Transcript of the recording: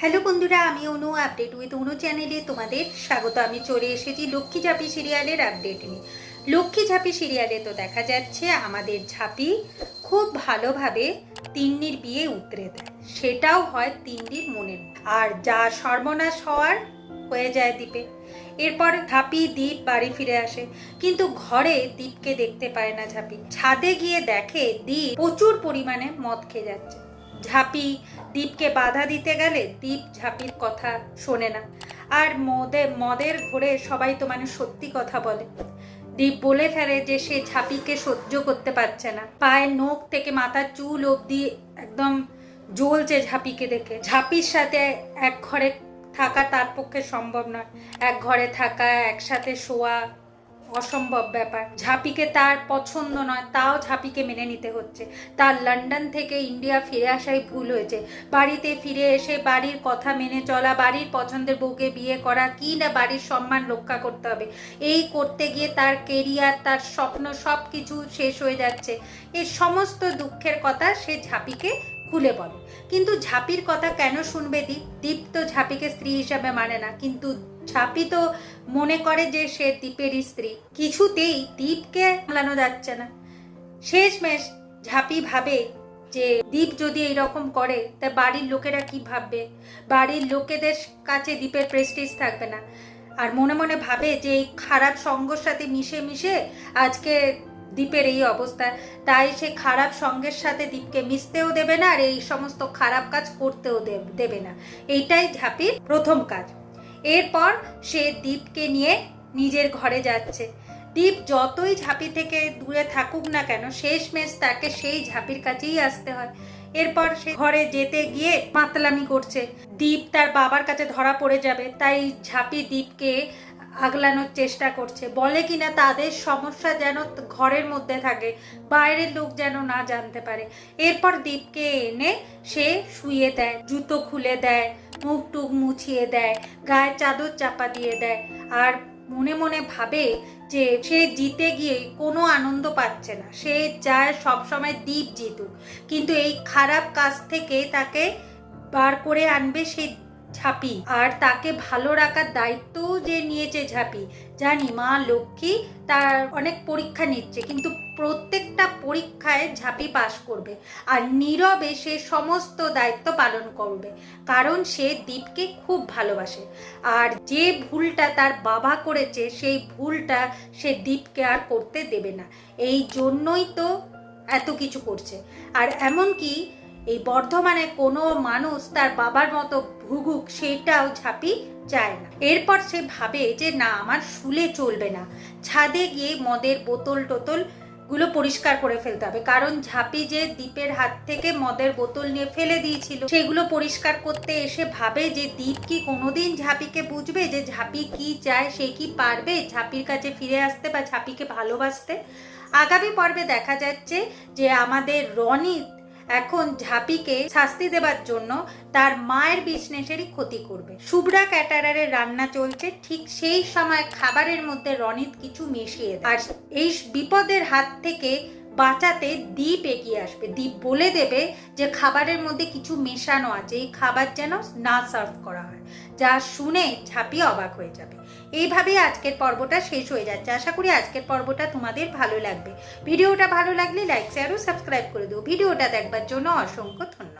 Hello বন্ধুরা, আমি অনু update with অনু চ্যানেলে তোমাদের স্বাগত। আমি চলে এসেছি লক্ষ্মী ঝাঁপি সিরিয়ালের আপডেট নিয়ে। লক্ষ্মী ঝাঁপি সিরিয়ালে তো দেখা যাচ্ছে, আমাদের ঝাঁপি খুব ভালোভাবে তিন্নির বিয়ে উতরে দেয়। সেটাও হয় তিন্নির মনের আর যা সর্বনাশ হওয়ার হয়ে যায় দ্বীপে। এরপর ঝাঁপি দ্বীপ বাড়ি ফিরে আসে। কিন্তু ঘরে দ্বীপকে দেখতে পায় না ঝাঁপি। ছাদে গিয়ে দেখে দ্বীপ প্রচুর পরিমাণে মদ খেয়ে যাচ্ছে। ঝাঁপি দীপকে বাধা দিতে গেলে দীপ ঝাঁপির কথা শোনে না। আর মদে, মদের ঘোরে সবাই তো মানে সত্যি কথা বলে। দীপ বলে ফেলে যে সে ঝাঁপিকে সহ্য করতে পারছে না। পায়ের নখ থেকে মাথার চুল অবধি একদম জ্বলছে ঝাঁপিকে দেখে। ঝাঁপির সাথে এক ঘরে থাকা তার পক্ষে সম্ভব নয়। এক ঘরে থাকা, একসাথে শোয়া অসম্ভব ব্যাপার। ঝাঁপিকে তার পছন্দ নয়, তাও ঝাঁপিকে মেনে নিতে হচ্ছে। তার লন্ডন থেকে ইন্ডিয়া ফিরে আসাই ভুল হয়েছে। বাড়িতে ফিরে এসে বাড়ির কথা মেনে চলা, বাড়ির পছন্দের বউকে বিয়ে করা, কি না বাড়ির সম্মান রক্ষা করতে হবে, এই করতে গিয়ে তার কেরিয়ার, তার স্বপ্ন সব কিছু শেষ হয়ে যাচ্ছে। এই সমস্ত দুঃখের কথা সে ঝাঁপিকে খুলে বলে। কিন্তু ঝাঁপির কথা কেন শুনবে দীপ? দীপ তো ঝাঁপিকে স্ত্রী হিসাবে মানে না, কিন্তু ঝাঁপি তো মনে করে যে সে দ্বীপেরই স্ত্রী। কিছুতেই দ্বীপকে সামলানো যাচ্ছে না। শেষমেশ ঝাঁপি ভাবে যে দ্বীপ যদি এইরকম করে, তা বাড়ির লোকেরা কি ভাববে? বাড়ির লোকেদের কাছে দ্বীপের প্রেস্টিজ থাকবে না। আর মনে মনে ভাবে যে এই খারাপ সঙ্গর সাথে মিশে মিশে আজকে দ্বীপের এই অবস্থা। তাই সে খারাপ সঙ্গের সাথে দ্বীপকে মিশতেও দেবে না আর এই সমস্ত খারাপ কাজ করতেও দেবে না। এইটাই ঝাঁপির প্রথম কাজ। এরপর সে দ্বীপকে নিয়ে নিজের ঘরে যাচ্ছে। দ্বীপ যতই ঝাঁপি থেকে দূরে থাকুক না কেন, শেষমেশ তাকে সেই ঝাঁপির কাছেই আসতে হয়। এরপর সে ঘরে যেতে গিয়ে মাতলামি করছে। দ্বীপ তার বাবার কাছে ধরা পড়ে যাবে। তাই ঝাঁপি দ্বীপকে আগলানোর চেষ্টা করছে। বলে কিনা তাদের সমস্যা যেন ঘরের মধ্যে থাকে, বাইরের লোক যেন না জানতে পারে। এরপর দ্বীপকে এনে সে শুয়ে দেয়, জুতো খুলে দেয়, মুখ টুক মুছিয়ে দেয়, গায়ে চাদর চাপা দিয়ে দেয়। আর মনে মনে ভাবে যে সে জিতে গিয়ে কোনো আনন্দ পাচ্ছে না। সে চায় সবসময় দ্বীপ জিতুক। কিন্তু এই খারাপ কাজ থেকে তাকে বার করে আনবে সেই ঝাঁপি। আর তাকে ভালো রাখার দায়িত্বও যে নিয়েছে ঝাঁপি, জানি মা লক্ষ্মী তার অনেক পরীক্ষা নিচ্ছে, কিন্তু প্রত্যেকটা পরীক্ষায় ঝাঁপি পাশ করবে আর নীরবে সে সমস্ত দায়িত্ব পালন করবে, কারণ সে দীপকে খুব ভালোবাসে। আর যে ভুলটা তার বাবা করেছে, সেই ভুলটা সে দীপকে আর করতে দেবে না। এই জন্যই তো এত কিছু করছে। আর এমনকি এই বর্ধমানে কোনো মানুষ তার বাবার মতো ভুগুক, সেটাও ঝাঁপি চায় না। এরপর সে ভাবে যে, না, আমার শুলে চলবে না। ছাদে গিয়ে মদের বোতল টোতলগুলো পরিষ্কার করে ফেলতে হবে। কারণ ঝাঁপি যে দ্বীপের হাত থেকে মদের বোতল নিয়ে ফেলে দিয়েছিল, সেগুলো পরিষ্কার করতে এসে ভাবে যে, দ্বীপ কি কোনোদিন ঝাঁপিকে বুঝবে যে, ঝাঁপি কি চায়, সে কি পারবে ঝাঁপির কাছে ফিরে আসতে বা ঝাঁপিকে ভালোবাসতে? আগামী পর্বে দেখা যাচ্ছে যে, আমাদের রনিত এখন ঝাপিকে শাস্তি দেবার জন্য তার মায়ের বিজনেসেরই ক্ষতি করবে শুভ্রা ক্যাটারারের রান্না চলছে, ঠিক সেই সময় খাবারের মধ্যে রনিত কিছু মিশিয়ে। আর এই বিপদের হাত থেকে বাঁচাতে দ্বীপ এগিয়ে আসবে। দ্বীপ বলে দেবে যে খাবারের মধ্যে কিছু মেশানো আছে। এই খাবার যেন না সার্ভ করা হয়। যা শুনে ছাপিয়ে অবাক হয়ে যাবে। এইভাবেই আজকের পর্বটা শেষ হয়ে যাচ্ছে। আশা করি আজকের পর্বটা তোমাদের ভালো লাগবে। ভিডিওটা ভালো লাগলে লাইক শেয়ার ও সাবস্ক্রাইব করে দেবো ভিডিওটা দেখবার জন্য অসংখ্য ধন্যবাদ।